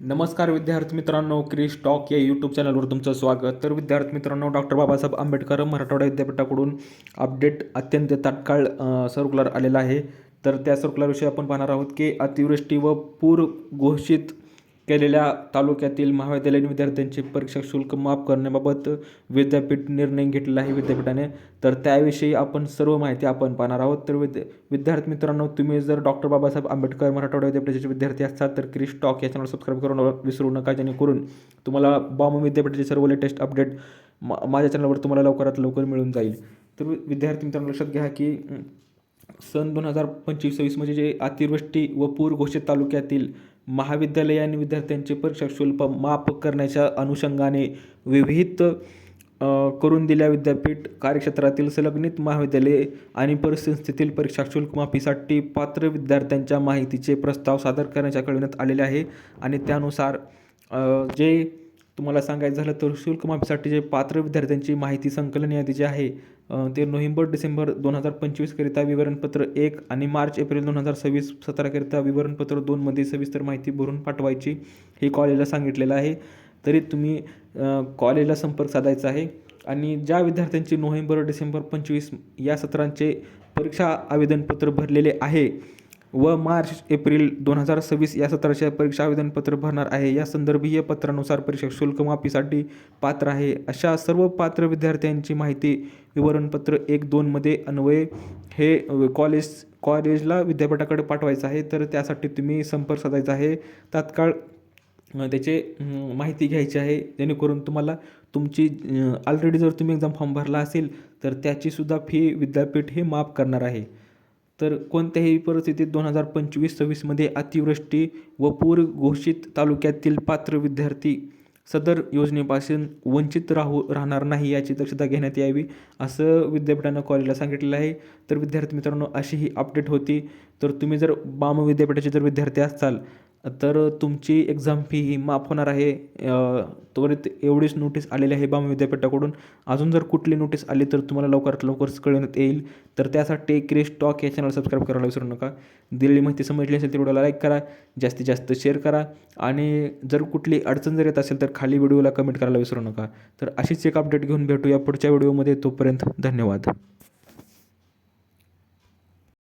नमस्कार विद्यार्थी मित्रांनो क्रिश टॉक या यूट्यूब चॅनलवर तुमचं स्वागत. तर विद्यार्थी मित्रांनो डॉक्टर बाबासाहेब आंबेडकर मराठवाडा विद्यापीठाकडून अपडेट अत्यंत तात्काळ सर्कुलर सर्क्युलर आलेला आहे. तर त्या सर्क्युलरविषयी आपण पाहणार आहोत की अतिवृष्टी व पूर घोषित केलेल्या तालुक्यातील महाविद्यालयीन विद्यार्थ्यांचे परीक्षा शुल्क माफ करण्याबाबत विद्यापीठ निर्णय घेतलेला आहे विद्यापीठाने. तर त्याविषयी आपण सर्व माहिती आपण पाहणार आहोत. तर विद्या विद्यार्थी मित्रांनो तुम्ही जर डॉक्टर बाबासाहेब आंबेडकर मराठवाडा विद्यापीठाचे विद्यार्थी असतात तर क्रिश टॉक या चॅनल सबस्क्राईब करून विसरू नका. जेणेकरून तुम्हाला बॉम्ब विद्यापीठाचे सर्व लेटेस्ट अपडेट मा माझ्या चॅनलवर तुम्हाला लवकरात लवकर मिळून जाईल. तर विद्यार्थी मित्रांनो लक्षात घ्या की सन दोन हजार पंचवीस सव्वीस म्हणजे जे अतिवृष्टी व पूर घोषित तालुक्यातील महाविद्यालय आणि विद्यार्थ्यांचे परीक्षा शुल्क माफ करण्याच्या अनुषंगाने विविध करून दिल्या विद्यापीठ कार्यक्षेत्रातील संलग्नित महाविद्यालये आणि परिसंस्थेतील परीक्षा शुल्क माफीसाठी पात्र विद्यार्थ्यांच्या माहितीचे प्रस्ताव सादर करण्याच्या कळविण्यात आलेले आहे. आणि त्यानुसार जे तुम्हाला सांगायचं झालं तर शुल्क माफीसाठी जे पात्र विद्यार्थ्यांची माहिती संकलन यादी जी आहे ते नोव्हेंबर डिसेंबर दोन हजार पंचवीसकरिता विवरणपत्र एक आणि मार्च एप्रिल दोन हजार सव्वीस सतराकरिता विवरणपत्र दोनमध्ये सविस्तर माहिती भरून पाठवायची हे कॉलेजला सांगितलेलं आहे. तरी तुम्ही कॉलेजला संपर्क साधायचा आहे आणि ज्या विद्यार्थ्यांची नोव्हेंबर डिसेंबर पंचवीस या सत्रांचे परीक्षा आवेदनपत्र भरलेले आहे व मार्च एप्रिल दोन हजार सव्वीस या सत्राचे परीक्षा आवेदनपत्र भरणार आहे. या संदर्भीय पत्रानुसार परीक्षा शुल्क माफीसाठी पात्र आहे. अशा सर्व पात्र विद्यार्थ्यांची माहिती विवरणपत्र एक दोनमध्ये अन्वय. हे कॉलेज कॉलेजला विद्यापीठाकडे पाठवायचं आहे तर त्यासाठी तुम्ही संपर्क साधायचा आहे. तात्काळ त्याचे माहिती घ्यायची आहे. जेणेकरून तुम्हाला तुमची ऑलरेडी जर तुम्ही एक्झाम फॉर्म भरला असेल तर त्याचीसुद्धा फी विद्यापीठ हे माफ करणार आहे. तर कोणत्याही परिस्थितीत दोन हजार पंचवीस सव्वीसमध्ये अतिवृष्टी व पूर घोषित तालुक्यातील पात्र विद्यार्थी सदर योजनेपासून वंचित राहू राहणार नाही याची दक्षता घेण्यात यावी असं विद्यापीठानं कॉलेजला सांगितलेलं आहे. तर विद्यार्थी मित्रांनो अशी ही अपडेट होती. तर तुम्ही जर बाम विद्यापीठाचे जर विद्यार्थी असाल तर तुमची एक्झाम फी ही माफ होणार आहे. त्वरित एवढीच नोटीस आलेली आहे बाम विद्यापीठाकडून. अजून जर कुठली नोटीस आली तर तुम्हाला लवकरात लवकर कळवण्यात येईल. तर त्यासाठी क्रेश टॉक या चॅनल सबस्क्राईब करायला विसरू नका. दिलेली माहिती समजली असेल तर व्हिडिओला लाईक करा. जास्तीत जास्त शेअर करा. आणि जर कुठली अडचण जर येत असेल तर खाली व्हिडिओला कमेंट करायला विसरू नका. तर अशीच एक अपडेट घेऊन भेटूया पुढच्या व्हिडिओमध्ये तोपर्यंत धन्यवाद.